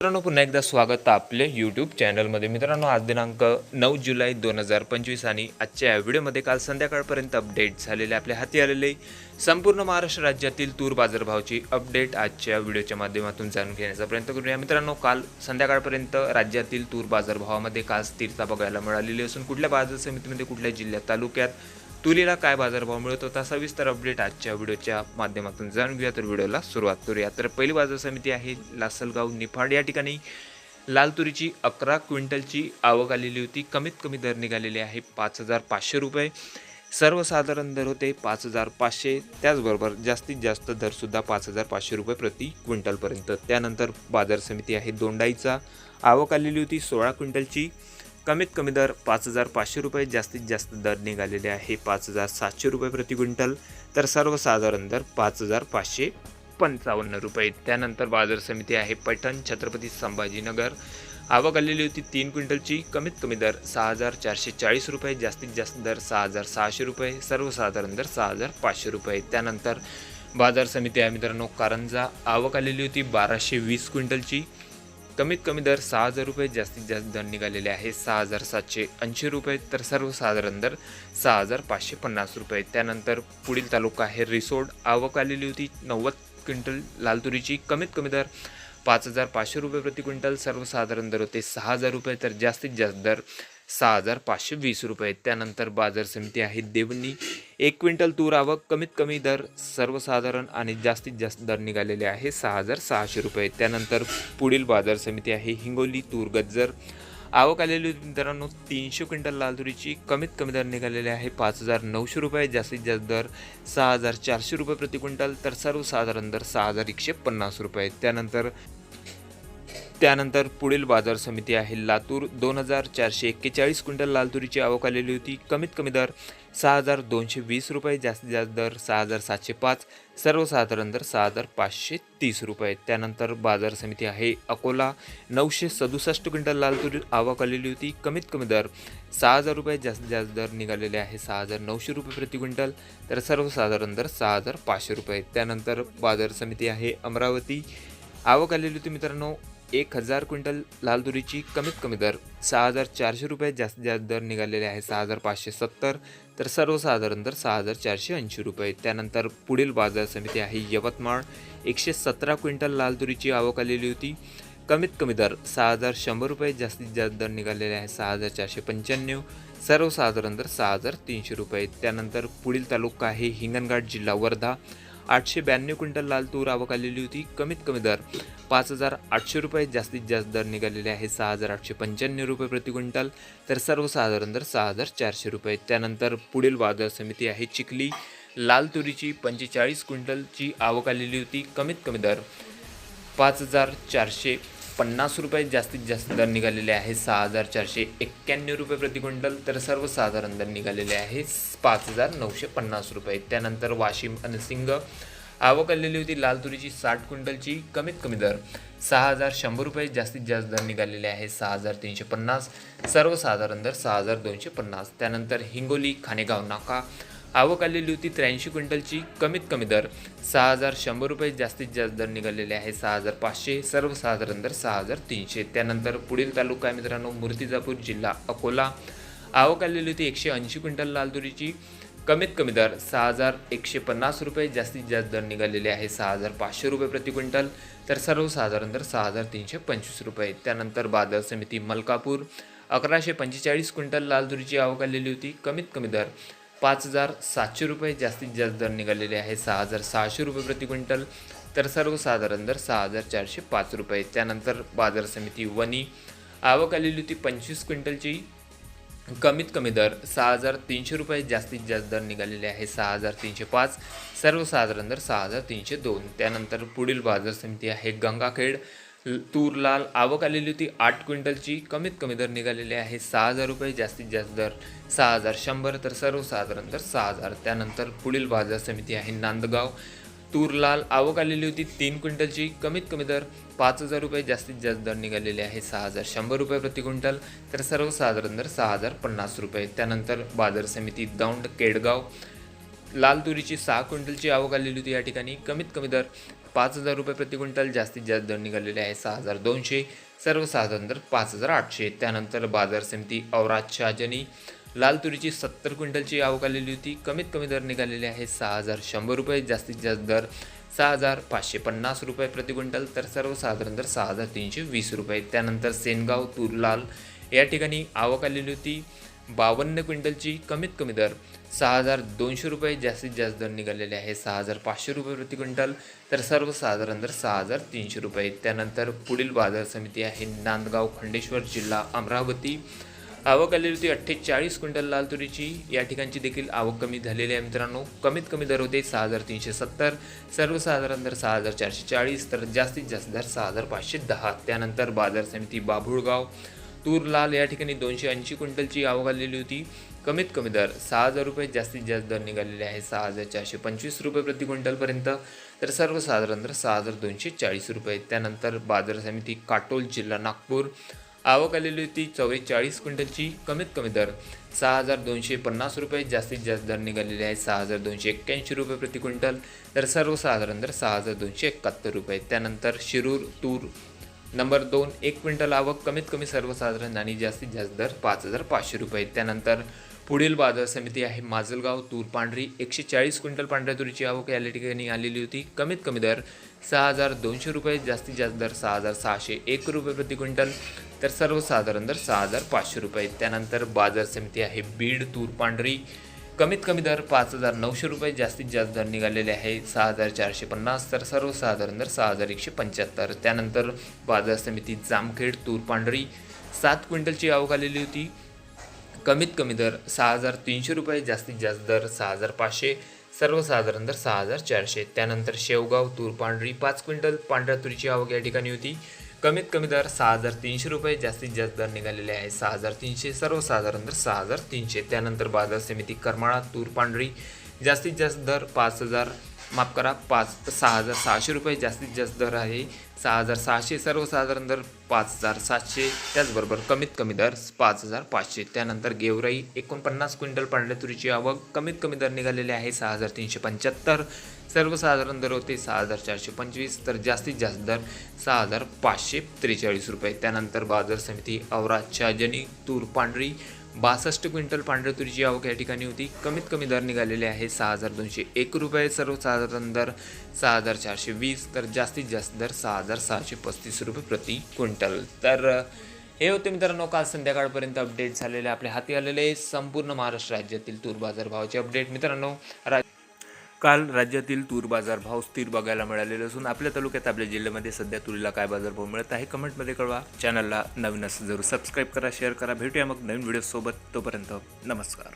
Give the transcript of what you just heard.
मित्रांनो पुन्हा एकदा स्वागत आपले यूट्यूब चॅनलमध्ये मित्रांनो आज दिनांक नऊ जुलै दोन हजार पंचवीस आणि आजच्या या व्हिडिओमध्ये काल संध्याकाळपर्यंत अपडेट झालेले आपल्या हाती आलेले संपूर्ण महाराष्ट्र राज्यातील तूर बाजारभावची अपडेट आजच्या व्हिडिओच्या माध्यमातून जाणून घेण्याचा प्रयत्न करूया. मित्रांनो काल संध्याकाळपर्यंत राज्यातील तूर बाजारभावामध्ये काल स्थिरता बघायला मिळालेली असून कुठल्या बाजार समितीमध्ये कुठल्या जिल्ह्यात तालुक्यात तुरीला काय बाजारभाव मिळत होता सविस्तर अपडेट आजच्या व्हिडिओच्या माध्यमातून जाणून घेऊया. तर व्हिडिओला सुरुवात करूया. तर पहिली बाजार समिती आहे लासलगाव निफाड. या ठिकाणी लाल तुरीची अकरा क्विंटलची आवक आलेली होती. कमीत कमी दर निघालेले आहे पाच हजार पाचशे रुपये. सर्वसाधारण दर होते पाच हजार पाचशे त्याचबरोबर जास्तीत जास्त दरसुद्धा पाच हजार पाचशे रुपये प्रति क्विंटलपर्यंत. त्यानंतर बाजार समिती आहे दोंडाईचा. आवक आलेली होती सोळा क्विंटलची. कमीत कमी दर पाच हजार पाचशे रुपये जास्तीत जास्त दर निघालेले आहे पाच हजार सातशे रुपये प्रति क्विंटल. तर सर्वसाधारण दर पाच हजार पाचशे पंचावन्न रुपये. त्यानंतर बाजार समिती आहे पैठण छत्रपती संभाजीनगर. आवक आलेली होती तीन क्विंटलची. कमीत कमी दर सहा हजार चारशे चाळीस रुपये जास्तीत जास्त दर सहा हजार सहाशे रुपये सर्वसाधारण दर सहा हजार पाचशे रुपये. त्यानंतर बाजार समिती आहे मित्रांनो कारंजा. आवक आलेली होती बाराशे वीस क्विंटलची. कमीत कमी दर सहा हजार रुपये जास्तीत जास्त दर निघालेले आहे. सहा हजार सातशे ऐंशी रुपये तर सर्वसाधारण दर सहा हजार पाचशे पन्नास रुपये. त्यानंतर पुढील तालुका आहे रिसोड. आवक आलेली होती नव्वद क्विंटल. लाल तुरीची कमीत कमी दर पाच हजार पाचशे रुपये प्रति क्विंटल. सर्वसाधारण दर होते सहा हजार रुपये तर जास्तीत जास्त दर सहा हजार पाचशे वीस रुपये. त्यानंतर बाजार समिती आहे देवणी. एक क्विंटल तूर आवक कमीत कमी दर सर्वसाधारण आणि जास्तीत जास्त दर निघालेले आहे सहा हजार सहाशे रुपये. त्यानंतर पुढील बाजार समिती आहे हिंगोली तूर गज्जर. आवक आलेली होती मित्रांनो तीनशे क्विंटल लाल तुरीची. कमीत कमी दर निघालेले आहे पाच हजार नऊशे रुपये. जास्तीत जास्त दर सहा हजार चारशे रुपये प्रति क्विंटल तर सर्वसाधारण दर सहा हजार एकशे पन्नास रुपये. त्यानंतर त्यानंतर पुढील बाजार समिती आहे. लातूर दोन हजार चारशे एक्केचाळीस क्विंटल लाल तुरीची आवक आलेली होती. कमीत कमी दर सहा हजार दोनशे वीस रुपये जास्तीत जास्त दर सहा हजार सातशे पाच सर्वसाधारण दर सहा हजार पाचशे तीस रुपये. त्यानंतर बाजार समिती आहे. अकोला नऊशे सदुसष्ट क्विंटल लाल तुरी आवक आलेली होती. कमीत कमी दर सहा हजार रुपये जास्तीत जास्त दर निघालेले आहे सहा हजार नऊशे रुपये प्रति क्विंटल तर सर्वसाधारण दर सहा हजार पाचशे रुपये. त्यानंतर बाजार समिती आहे. अमरावती आवक आलेली होती मित्रांनो एक हजार क्विंटल लाल तुरीची कमीत कमी दर सहा हजार चारशे रुपये जास्तीत जास्त दर निघालेले आहे सहा हजार पाचशे सत्तर तर सर्वसाधारण दर सहा हजार चारशे ऐंशी रुपये. त्यानंतर पुढील बाजार समिती आहे यवतमाळ. एकशे सतरा क्विंटल लाल तुरीची आवक आलेली होती. कमीत कमी दर सहा हजार शंभर रुपये जास्तीत जास्त दर निघालेले आहे सहा हजार चारशे पंच्याण्णव. सर्वसाधारण दर सहा हजार तीनशे रुपये. त्यानंतर पुढील तालुका आहे हिंगणघाट जिल्हा वर्धा. आठशे ब्याण्णव क्विंटल लाल तूर आवक आलेली होती. कमीत कमी दर पाच हजार आठशे रुपये जास्तीत जास्त दर निघालेले आहे सहा हजार आठशे पंच्याण्णव रुपये प्रति क्विंटल तर सर्वसाधारण दर सहा हजार चारशे रुपये. त्यानंतर पुढील बाजार समिती आहे चिखली. लाल तुरीची पंचेचाळीस क्विंटलची आवक आलेली होती कमीत कमी दर पाच हजार चारशे पन्नास रुपये जास्तीत जास्त दर निघालेले आहे. सहा हजार चारशे एक्क्याण्णव रुपये प्रति क्विंटल तर सर्वसाधारण दर निघालेले आहे. पाच हजार नऊशे पन्नास रुपये. त्यानंतर वाशिम आणि सिंग. आवक आलेली होती लाल तुरीची साठ क्विंटलची. कमीत कमी दर सहा हजार शंभर रुपये. जास्तीत जास्त दर निघालेले आहे सहा हजार तीनशे पन्नास. सर्वसाधारण दर सहा हजार दोनशे पन्नास. त्यानंतर हिंगोली खानेगाव नाका. आवक आलेली होती त्र्याऐंशी क्विंटलची. कमीत कमी दर सहा हजार शंभर रुपये जास्तीत जास्त दर निघालेले आहे. सहा हजार पाचशे सर्वसाधारण दर सहा हजार तीनशे. त्यानंतर पुढील तालुका आहे मित्रांनो मूर्तिजापूर जिल्हा अकोला. आवक आलेली होती एकशे ऐंशी क्विंटल लाल तुरीची कमीत कमी दर सहा हजार एकशे पन्नास रुपये जास्तीत जास्त दर निघालेले आहे. सहा हजार पाचशे रुपये प्रति क्विंटल तर सर्वसाधारण दर सहा हजार तीनशे पंचवीस रुपये. त्यानंतर बाजार समिती मलकापूर. अकराशे पंचेचाळीस क्विंटल लाल तुरीची आवक आलेली होती. कमीत कमी दर पाच हजार सातशे रुपये जास्तीत जास्त दर निघालेले आहे. सहा हजार सहाशे रुपये प्रति क्विंटल. तर सर्वसाधारण दर सहा हजार चारशे पाच रुपये. त्यानंतर बाजार समिती वनी आवक आलेली होती पंचवीस क्विंटलची. कमीत कमी दर सहा हजार तीनशे रुपये जास्तीत जास्त दर निघालेले आहे. सहा हजार तीनशे पाच. सर्वसाधारण दर सहा हजार तीनशे दोन. त्यानंतर पुढील बाजार समिती आहे गंगाखेड. तूर लाल आवक आलेली होती आठ क्विंटलची. कमीत कमी दर निघालेले आहे सहा हजार रुपये जास्तीत जास्त दर सहा हजार शंभर तर सर्वसाधारण तर सहा हजार. त्यानंतर पुढील बाजार समिती आहे नांदगाव. तूर लाल आवक आलेली होती तीन क्विंटलची. कमीत कमी दर पाच हजार रुपये जास्तीत जास्त दर निघालेले आहे सहा हजार शंभर रुपये प्रति क्विंटल तर सर्वसाधारण दर सहा हजार पन्नास रुपये. त्यानंतर बाजार समिती दौंड केडगाव. लाल तुरीची सहा क्विंटलची आवक आलेली होती या ठिकाणी. कमीत कमी दर पाच हजार रुपये प्रति क्विंटल जास्तीत जास्त दर निघालेले आहे सहा हजार दोनशे सर्वसाधारण दर पाच हजार आठशे. त्यानंतर बाजार समिती औरात शहाजनी लाल तुरीची सत्तर क्विंटलची आवक आलेली होती. कमीत कमी दर निघालेले आहे सहा हजार शंभर रुपये जास्तीत जास्त दर सहा हजार पाचशे पन्नास रुपये प्रति क्विंटल तर सर्वसाधारण दर सहा हजार तीनशे वीस रुपये. त्यानंतर सेनगाव तूर लाल या ठिकाणी आवक आलेली होती. बावन्न क्विंटलची कमीत कमी दर. सहा हजार दोनशे रुपये जास्तीत जास्त दर निघालेले आहे. सहा हजार पाचशे रुपये प्रति क्विंटल. तर सर्वसाधारण दर सहा हजार तीनशे रुपये. त्यानंतर पुढील बाजार समिती आहे नांदगाव खंडेश्वर जिल्हा अमरावती. आवक आलेली होती अठ्ठेचाळीस क्विंटल लाल तुरीची. या ठिकाणची देखील आवक कमी झालेली आहे मित्रांनो. कमीत कमी दर होते सहा हजार तीनशे सत्तर. सर्वसाधारण दर सहा हजार चारशे चाळीस. तर जास्तीत जास्त दर सहा हजार पाचशे दहा. त्यानंतर बाजार समिती बाभुळगाव. तूर लाल या ठिकाणी दोनशे ऐंशी क्विंटलची आवक आलेली होती. कमीत कमी दर सहा हजार रुपये जास्तीत जास्त दर निघालेले आहे सहा हजार चारशे पंचवीस रुपये प्रति क्विंटलपर्यंत. तर सर्वसाधारण दर सहा हजार दोनशे चाळीस रुपये. त्यानंतर बाजार समिती काटोल जिल्हा नागपूर. आवक आलेली होती चव्वेचाळीस क्विंटलची कमीत कमी दर सहा हजार दोनशे पन्नास रुपये जास्तीत जास्त दर निघालेले आहे सहा हजार दोनशे एक्क्याऐंशी रुपये प्रति क्विंटल. तर सर्वसाधारण दर सहा हजार दोनशे एकाहत्तर रुपये. त्यानंतर शिरूर तूर नंबर दोन एक क्विंटल आवक कमीत कमी सर्वसाधारण आणि जास्तीत जास्त दर पाच हजार पाचशे रुपये. त्यानंतर पुढील बाजार समिती आहे माजलगाव तूर पांढरी. एकशे चाळीस क्विंटल पांढऱ्या तुरीची आवक या ठिकाणी आलेली होती. कमीत कमी दर सहा हजार दोनशे रुपये जास्तीत जास्त दर सहा हजार सहाशे एक रुपये प्रति क्विंटल तर सर्वसाधारण दर सहा हजार पाचशे रुपये. त्यानंतर बाजार समिती आहे बीड तूर पांढरी. कमीत कमी दर पाच हजार नऊशे रुपये जास्तीत जास्त दर निघालेले आहे. सहा हजार चारशे पन्नास तर सर्वसाधारण दर सहा हजार एकशे पंच्याहत्तर. त्यानंतर बाजार समिती जामखेड तूर पांढरी सात क्विंटलची आवक आलेली होती. कमीत कमी दर सहा हजार तीनशे रुपये जास्तीत जास्त दर सहा हजार पाचशे. सर्वसाधारण दर सहा हजार चारशे. त्यानंतर शेवगाव तूर पांढरी पाच क्विंटल पांढऱ्या तुरीची आवक या ठिकाणी होती. कमीत कमी दर सहा हजार तीनशे रुपये जास्तीत जास्त दर निघालेले आहे सहा हजार तीनशे सर्वसाधारण दर सहा हजार तीनशे. त्यानंतर बाजार समिती करमाळा तूर पांढरी जास्तीत जास्त दर पाच हजार माफ करा पाच सहा हजार सहाशे रुपये जास्तीत जास्त दर आहे. सहा हजार सहाशे सर्वसाधारण दर पाच हजार सातशे त्याचबरोबर कमीत कमी दर पाच हजार पाचशे. त्यानंतर गेवराई एकोणपन्नास क्विंटल पांढऱ्या तुरीची आवक कमीत कमी दर निघालेले आहे सहा हजार तीनशे पंच्याहत्तर. सर्वसाधारण दर होते सहा हजार चारशे पंचवीस तर जास्तीत जास्त दर सहा हजार पाचशे त्रेचाळीस रुपये. त्यानंतर बाजार समिती औरा छाजनी तूर पांढरी बासष्ट क्विंटल पांढऱ्या तुरीची आवक या ठिकाणी होती. कमीत कमी दर निघालेले आहे सहा हजार दोनशे एक रुपये सर्वसाधारण दर सहा हजार चारशे वीस तर जास्तीत जास्त दर सहा हजार सहाशे पस्तीस रुपये प्रति क्विंटल. तर हे होते मित्रांनो काल संध्याकाळपर्यंत अपडेट झालेले आपल्या हाती आलेले संपूर्ण महाराष्ट्र राज्यातील तूर बाजार भावाचे अपडेट. मित्रांनो राज काल राज्यातील तूर बाजार भाव स्थिर बघायला मिळालेले असून आपल्या तालुक्यात आपल्या जिल्ह्यामध्ये सध्या तुरीला काय बाजारभाव मिळत आहे कमेंटमध्ये कळवा. चॅनलला नवीन असं जरूर सबस्क्राईब करा शेअर करा. भेटूया मग नवीन व्हिडिओसोबत तोपर्यंत नमस्कार.